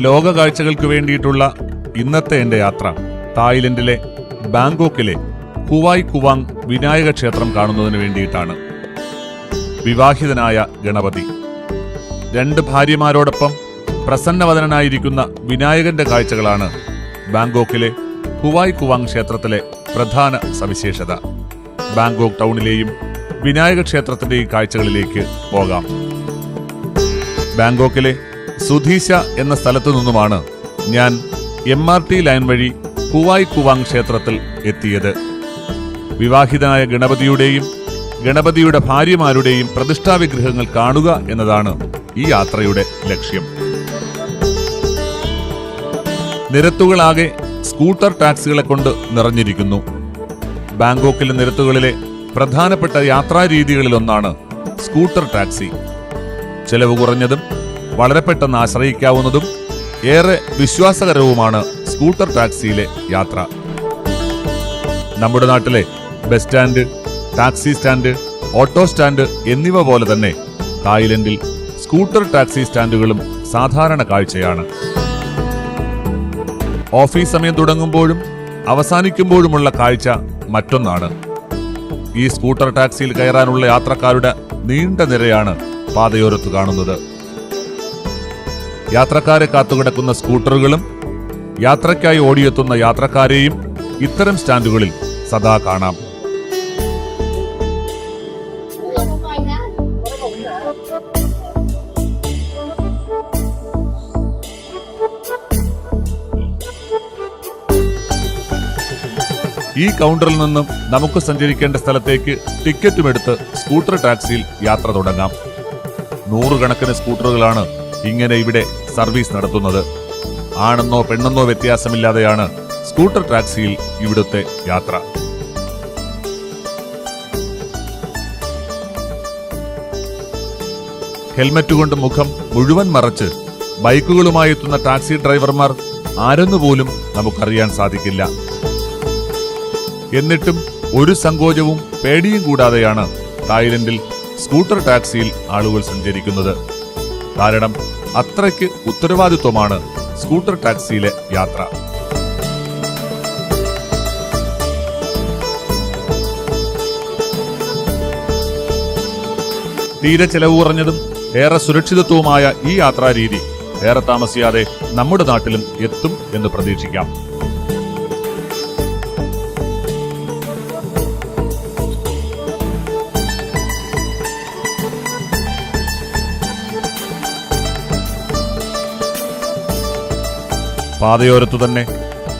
ലോക കാഴ്ചകൾക്ക് വേണ്ടിയിട്ടുള്ള ഇന്നത്തെ എന്റെ യാത്ര. തായ്ലൻഡിലെ ബാങ്കോക്കിലെ കുവായ് കുവാങ് വിനായക ക്ഷേത്രം കാണുന്നതിന് വേണ്ടിയിട്ടാണ്. വിവാഹിതനായ ഗണപതി. രണ്ട് ഭാര്യമാരോടൊപ്പം പ്രസന്നവദനായിരിക്കുന്ന വിനായകന്റെ കാഴ്ചകളാണ് ബാങ്കോക്കിലെ കുവായ് കുവാങ് ക്ഷേത്രത്തിലെ പ്രധാന സവിശേഷത. ബാങ്കോക്ക് ടൗണിലെയും വിനായക ക്ഷേത്രത്തിന്റെയും കാഴ്ചകളിലേക്ക് പോകാം. ബാങ്കോക്കിലെ സുധീശ എന്ന സ്ഥലത്തു നിന്നുമാണ് ഞാൻ എം ആർ ടി ലൈൻ വഴി കുവായ് കുവാങ് ക്ഷേത്രത്തിൽ എത്തിയത്. വിവാഹിതനായ ഗണപതിയുടെയും ഗണപതിയുടെ ഭാര്യമാരുടെയും പ്രതിഷ്ഠാ വിഗ്രഹങ്ങൾ കാണുക എന്നതാണ് ഈ യാത്രയുടെ ലക്ഷ്യം. നിരത്തുകളാകെ സ്കൂട്ടർ ടാക്സികളെ കൊണ്ട് നിറഞ്ഞിരിക്കുന്നു. ബാങ്കോക്കിലെ നിരത്തുകളിലെ പ്രധാനപ്പെട്ട യാത്രാരീതികളിലൊന്നാണ് സ്കൂട്ടർ ടാക്സി. ചെലവ് കുറഞ്ഞതും വളരെ പെട്ടെന്ന് ആശ്രയിക്കാവുന്നതും ഏറെ വിശ്വാസകരവുമാണ് സ്കൂട്ടർ ടാക്സിയിലെ യാത്ര. നമ്മുടെ നാട്ടിലെ bus stand taxi stand auto stand എന്നിവ പോലെ തന്നെ തായ്ലൻഡിൽ സ്കൂട്ടർ ടാക്സി സ്റ്റാൻഡുകളും സാധാരണ കാഴ്ചയാണ്. ഓഫീസ് സമയം തുടങ്ങുമ്പോഴും അവസാനിക്കുമ്പോഴുമുള്ള കാഴ്ച മറ്റൊന്നാണ്. ഈ സ്കൂട്ടർ ടാക്സിയിൽ കയറാനുള്ള യാത്രക്കാരുടെ നീണ്ട നിരയാണ് പാതയോരത്ത് കാണുന്നത്. യാത്രക്കാരെ കാത്തുകിടക്കുന്ന സ്കൂട്ടറുകളും യാത്രയ്ക്കായി ഓടിയെത്തുന്ന യാത്രക്കാരെയും ഇത്തരം സ്റ്റാൻഡുകളിൽ സദാ കാണാം. ഈ കൗണ്ടറിൽ നിന്നും നമുക്ക് സഞ്ചരിക്കേണ്ട സ്ഥലത്തേക്ക് ടിക്കറ്റും എടുത്ത് സ്കൂട്ടർ ടാക്സിയിൽ യാത്ര തുടങ്ങാം. നൂറുകണക്കിന് സ്കൂട്ടറുകളാണ് ഇങ്ങനെ ഇവിടെ സർവീസ് നടത്തുന്നത്. ആണെന്നോ പെണ്ണെന്നോ വ്യത്യാസമില്ലാതെയാണ് സ്കൂട്ടർ ടാക്സിയിൽ ഇവിടുത്തെ യാത്ര. ഹെൽമറ്റ് കൊണ്ട് മുഖം മുഴുവൻ മറച്ച് ബൈക്കുകളുമായി എത്തുന്ന ടാക്സി ഡ്രൈവർമാർ ആരെന്നുപോലും നമുക്കറിയാൻ സാധിക്കില്ല. എന്നിട്ടും ഒരു സങ്കോചവും പേടിയും കൂടാതെയാണ് തായ്ലൻഡിൽ സ്കൂട്ടർ ടാക്സിയിൽ ആളുകൾ സഞ്ചരിക്കുന്നത്. കാരണം അത്രയ്ക്ക് ഉത്തരവാദിത്വമാണ് സ്കൂട്ടർ ടാക്സിയിലെ യാത്ര. തീരെ ചെലവ് കുറഞ്ഞതും ഏറെ സുരക്ഷിതത്വവുമായ ഈ യാത്രാരീതി ഏറെ താമസിയാതെ നമ്മുടെ നാട്ടിലും എത്തും എന്ന് പ്രതീക്ഷിക്കാം. പാതയോരത്തു തന്നെ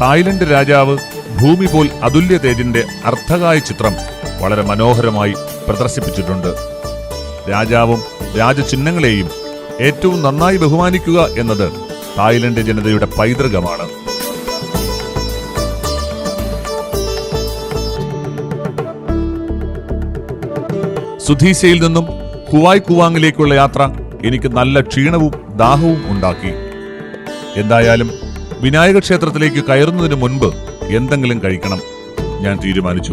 തായ്ലൻഡ് രാജാവ് ഭൂമി പോൽ അതുല്യ തേജിന്റെ അർത്ഥകായ ചിത്രം വളരെ മനോഹരമായി പ്രദർശിപ്പിച്ചിട്ടുണ്ട്. രാജാവും രാജചിഹ്നങ്ങളെയും ഏറ്റവും നന്നായി ബഹുമാനിക്കുക എന്നത് തായ്ലൻഡ് ജനതയുടെ പൈതൃകമാണ്. സുധീശയിൽ നിന്നും കുവായ് കുവാങ്ങിലേക്കുള്ള യാത്ര എനിക്ക് നല്ല ക്ഷീണവും ദാഹവും ഉണ്ടാക്കി. എന്തായാലും വിനായക ക്ഷേത്രത്തിലേക്ക് കയറുന്നതിന് മുൻപ് എന്തെങ്കിലും കഴിക്കണം. ഞാൻ തീരുമാനിച്ചു.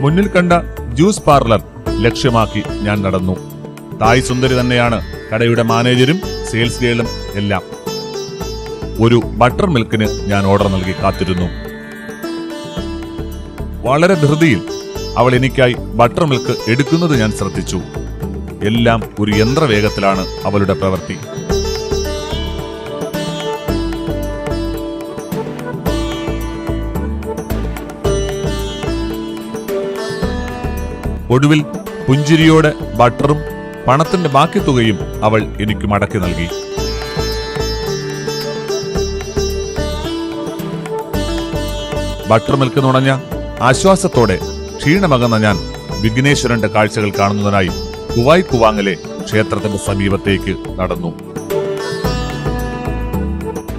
മുന്നിൽ കണ്ട ജ്യൂസ് പാർലർ ലക്ഷ്യമാക്കി ഞാൻ നടന്നു. തായ് സുന്ദരി തന്നെയാണ് കടയുടെ മാനേജരും സെയിൽസ് ഗേളും എല്ലാം. ഒരു ബട്ടർ മിൽക്കിന് ഞാൻ ഓർഡർ നൽകി കാത്തിരുന്നു. വളരെ ധൃതിയിൽ അവൾ എനിക്കായി ബട്ടർ മിൽക്ക് എടുക്കുന്നത് ഞാൻ ശ്രദ്ധിച്ചു. എല്ലാം ഒരു യന്ത്രവേഗത്തിലാണ് അവളുടെ പ്രവൃത്തി. ഒടുവിൽ പുഞ്ചിരിയോടെ ബട്ടറും പണത്തിന്റെ ബാക്കി തുകയും അവൾ എനിക്ക് മടക്കി നൽകി. ബട്ടർ മിൽക്ക് നുണഞ്ഞ ആശ്വാസത്തോടെ ക്ഷീണമകന്ന ഞാൻ വിഘ്നേശ്വരന്റെ കാഴ്ചകൾ കാണുന്നതിനായി കുവായ് കുവാങ്ങിലെ ക്ഷേത്രത്തിന്റെ സമീപത്തേക്ക് നടന്നു.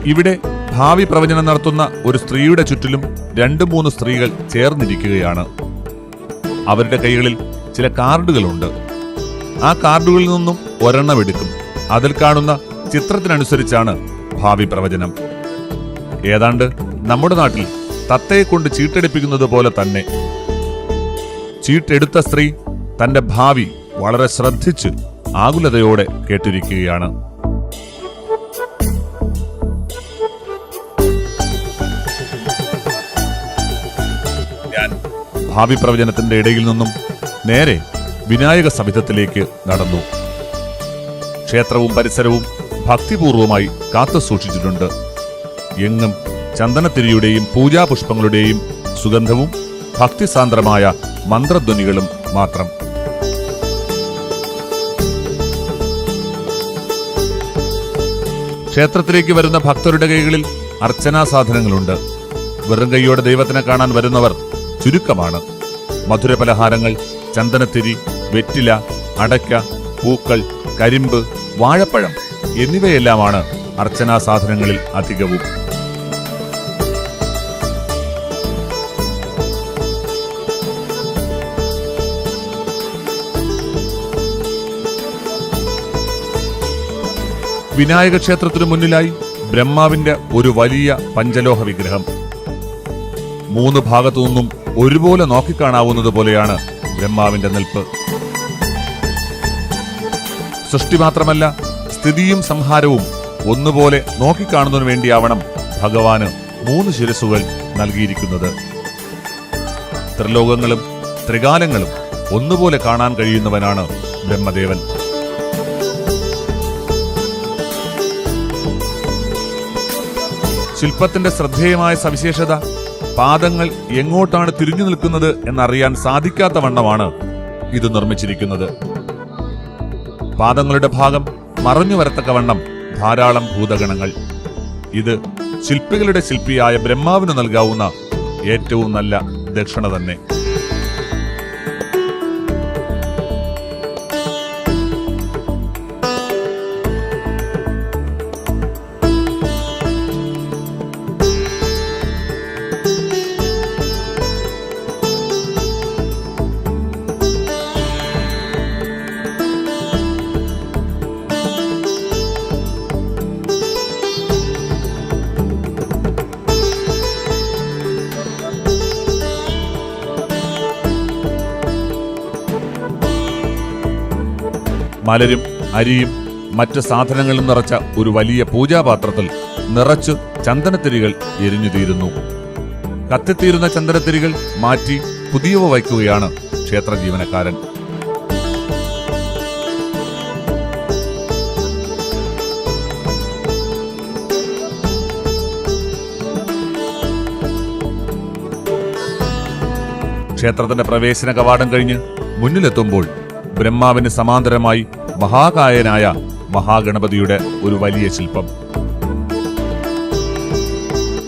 ഇവിടെ ഭാവി പ്രവചനം നടത്തുന്ന ഒരു സ്ത്രീയുടെ ചുറ്റിലും രണ്ടു മൂന്ന് സ്ത്രീകൾ ചേർന്നിരിക്കുകയാണ്. അവരുടെ കൈകളിൽ ചില കാർഡുകളുണ്ട്. ആ കാർഡുകളിൽ നിന്നും ഒരെണ്ണം എടുക്കും. അതിൽ കാണുന്ന ചിത്രത്തിനനുസരിച്ചാണ് ഭാവി പ്രവചനം. ഏതാണ്ട് നമ്മുടെ നാട്ടിൽ തത്തയെ കൊണ്ട് ചീട്ടടിപ്പിക്കുന്നത് പോലെ തന്നെ. ചീട്ടെടുത്ത സ്ത്രീ തന്റെ ഭാവി വളരെ ശ്രദ്ധിച്ച് ആകുലതയോടെ കേട്ടിരിക്കുകയാണ്. ഞാൻ ഭാവി പ്രവചനത്തിന്റെ ഇടയിൽ നിന്നും നേരെ വിനായക സമിതത്തിലേക്ക് നടന്നു. ക്ഷേത്രവും പരിസരവും ഭക്തിപൂർവമായി കാത്തു സൂക്ഷിച്ചിട്ടുണ്ട്. എങ്ങും ചന്ദനത്തിരിയുടെയും പൂജാപുഷ്പങ്ങളുടെയും സുഗന്ധവും ഭക്തിസാന്ദ്രമായ മന്ത്രധ്വനികളും മാത്രം. ക്ഷേത്രത്തിലേക്ക് വരുന്ന ഭക്തരുടെ കൈകളിൽ അർച്ചനാ സാധനങ്ങളുണ്ട്. വെറും കൈയോടെ ദൈവത്തിനെ കാണാൻ വരുന്നവർ ചുരുക്കമാണ്. മധുര പലഹാരങ്ങൾ ചന്ദനത്തിരി വെറ്റില അടയ്ക്ക പൂക്കൾ കരിമ്പ് വാഴപ്പഴം എന്നിവയെല്ലാമാണ് അർച്ചനാ സാധനങ്ങളിൽ അധികവും. വിനായക ക്ഷേത്രത്തിനു മുന്നിലായി ബ്രഹ്മാവിന്റെ ഒരു വലിയ പഞ്ചലോഹ വിഗ്രഹം. മൂന്ന് ഭാഗത്തു നിന്നും ഒരുപോലെ നോക്കിക്കാണാവുന്നത് പോലെയാണ് ബ്രഹ്മാവിന്റെ നിൽപ്പ്. സൃഷ്ടി മാത്രമല്ല സ്ഥിതിയും സംഹാരവും ഒന്നുപോലെ നോക്കിക്കാണുന്നതിനു വേണ്ടിയാവണം ഭഗവാന് മൂന്ന് ശിരസുകൾ നൽകിയിരിക്കുന്നത്. ത്രിലോകങ്ങളും ത്രികാലങ്ങളും ഒന്നുപോലെ കാണാൻ കഴിയുന്നവനാണ് ബ്രഹ്മദേവൻ. ശില്പത്തിന്റെ ശ്രദ്ധേയമായ സവിശേഷത പാദങ്ങൾ എങ്ങോട്ടാണ് തിരിഞ്ഞു നിൽക്കുന്നത് എന്നറിയാൻ സാധിക്കാത്ത വണ്ണമാണ് ഇത് നിർമ്മിച്ചിരിക്കുന്നത്. പാദങ്ങളുടെ ഭാഗം മറഞ്ഞു വരത്തക്ക വണ്ണം ധാരാളം ഭൂതഗണങ്ങൾ. ഇത് ശില്പികളുടെ ശില്പിയായ ബ്രഹ്മാവിന് നൽകാവുന്ന ഏറ്റവും നല്ല ദക്ഷിണ തന്നെ. മലരും അരിയും മറ്റ് സാധനങ്ങളും നിറച്ച ഒരു വലിയ പൂജാപാത്രത്തിൽ നിറച്ചു ചന്ദനത്തിരികൾ എരിഞ്ഞു തീരുന്നു കത്തിത്തീരുന്ന ചന്ദനത്തിരികൾ മാറ്റി പുതിയവ വയ്ക്കുകയാണ് ക്ഷേത്ര ജീവനക്കാരൻ ക്ഷേത്രത്തിന്റെ പ്രവേശന കവാടം കഴിഞ്ഞ് മുന്നിലെത്തുമ്പോൾ ബ്രഹ്മാവിന് സമാന്തരമായി മഹാകായനായ മഹാഗണപതിയുടെ ഒരു വലിയ ശില്പം.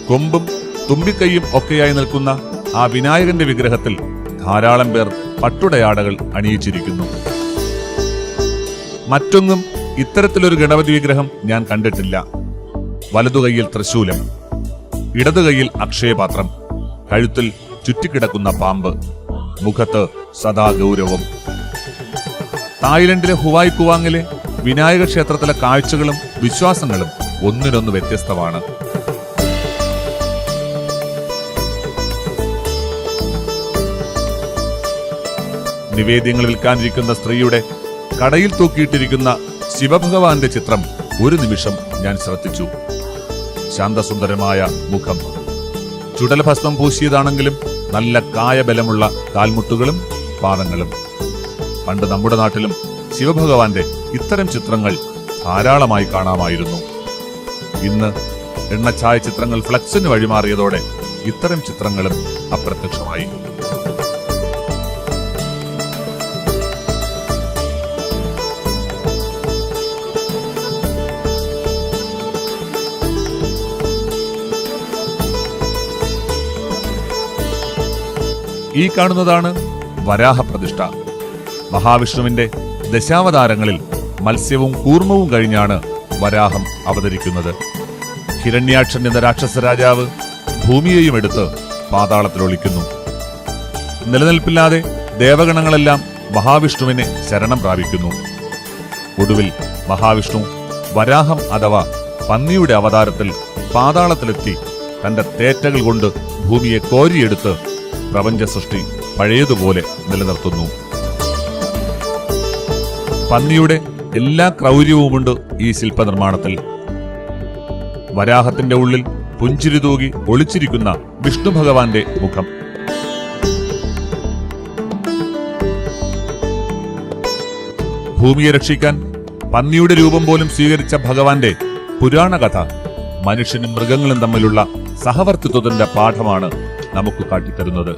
കൊമ്പും തുമ്പിക്കൈയും ഒക്കെയായി നിൽക്കുന്ന ആ വിനായകന്റെ വിഗ്രഹത്തിൽ ധാരാളം പേർ പട്ടുടയാടകൾ അണിയിച്ചിരിക്കുന്നു. മറ്റൊന്നും ഇത്തരത്തിലൊരു ഗണപതി വിഗ്രഹം ഞാൻ കണ്ടിട്ടില്ല. വലതുകൈയിൽ തൃശൂലം ഇടതുകൈയിൽ അക്ഷയപാത്രം കഴുത്തിൽ ചുറ്റിക്കിടക്കുന്ന പാമ്പ് മുഖത്ത് സദാ ഗൗരവം തായ്ലൻഡിലെ ഹുവായ് കുവാങ്ങിലെ വിനായക ക്ഷേത്രത്തിലെ കാഴ്ചകളും വിശ്വാസങ്ങളും ഒന്നിനൊന്ന് വ്യത്യസ്തമാണ്. നിവേദ്യങ്ങൾ വിൽക്കാനിരിക്കുന്ന സ്ത്രീയുടെ കടയിൽ തൂക്കിയിട്ടിരിക്കുന്ന ശിവഭഗവാന്റെ ചിത്രം ഒരു നിമിഷം ഞാൻ ശ്രദ്ധിച്ചു. ശാന്തസുന്ദരമായ മുഖം. ചുടലഭസ്മം പൂശിയതാണെങ്കിലും നല്ല കായബലമുള്ള കാൽമുട്ടുകളും പാദങ്ങളും. പണ്ട് നമ്മുടെ നാട്ടിലും ശിവഭഗവാന്റെ ഇത്തരം ചിത്രങ്ങൾ ധാരാളമായി കാണാമായിരുന്നു. ഇന്ന് എണ്ണച്ചായ ചിത്രങ്ങൾ ഫ്ലക്സിന് വഴിമാറിയതോടെ ഇത്തരം ചിത്രങ്ങളും അപ്രത്യക്ഷമായി. ഈ കാണുന്നതാണ് വരാഹ പ്രതിഷ്ഠ മഹാവിഷ്ണുവിന്റെ ദശാവതാരങ്ങളിൽ മത്സ്യവും കൂർമ്മവും കഴിഞ്ഞാണ് വരാഹം അവതരിക്കുന്നത്. ഹിരണ്യാക്ഷൻ എന്ന രാക്ഷസ രാജാവ് ഭൂമിയെയും എടുത്ത് പാതാളത്തിലൊളിക്കുന്നു നിലനിൽപ്പില്ലാതെ ദേവഗണങ്ങളെല്ലാം മഹാവിഷ്ണുവിനെ ശരണം പ്രാപിക്കുന്നു. ഒടുവിൽ മഹാവിഷ്ണു വരാഹം അഥവാ പന്നിയുടെ അവതാരത്തിൽ പാതാളത്തിലെത്തി തന്റെ തേറ്റകൾ കൊണ്ട് ഭൂമിയെ കോരിയെടുത്ത് പ്രപഞ്ച സൃഷ്ടി പഴയതുപോലെ നിലനിർത്തുന്നു. പന്നിയുടെ എല്ലാ ക്രൗര്യവുമുണ്ട് ഈ ശില്പനിർമ്മാണത്തിൽ. വരാഹത്തിന്റെ ഉള്ളിൽ പുഞ്ചിരി തൂകി ഒളിച്ചിരിക്കുന്ന വിഷ്ണു ഭഗവാന്റെ മുഖം. ഭൂമിയെ രക്ഷിക്കാൻ പന്നിയുടെ രൂപം പോലും സ്വീകരിച്ച ഭഗവാന്റെ പുരാണ കഥ മനുഷ്യനും മൃഗങ്ങളും തമ്മിലുള്ള സഹവർത്തിത്വത്തിന്റെ പാഠമാണ് നമുക്ക് കാട്ടിത്തരുന്നത്.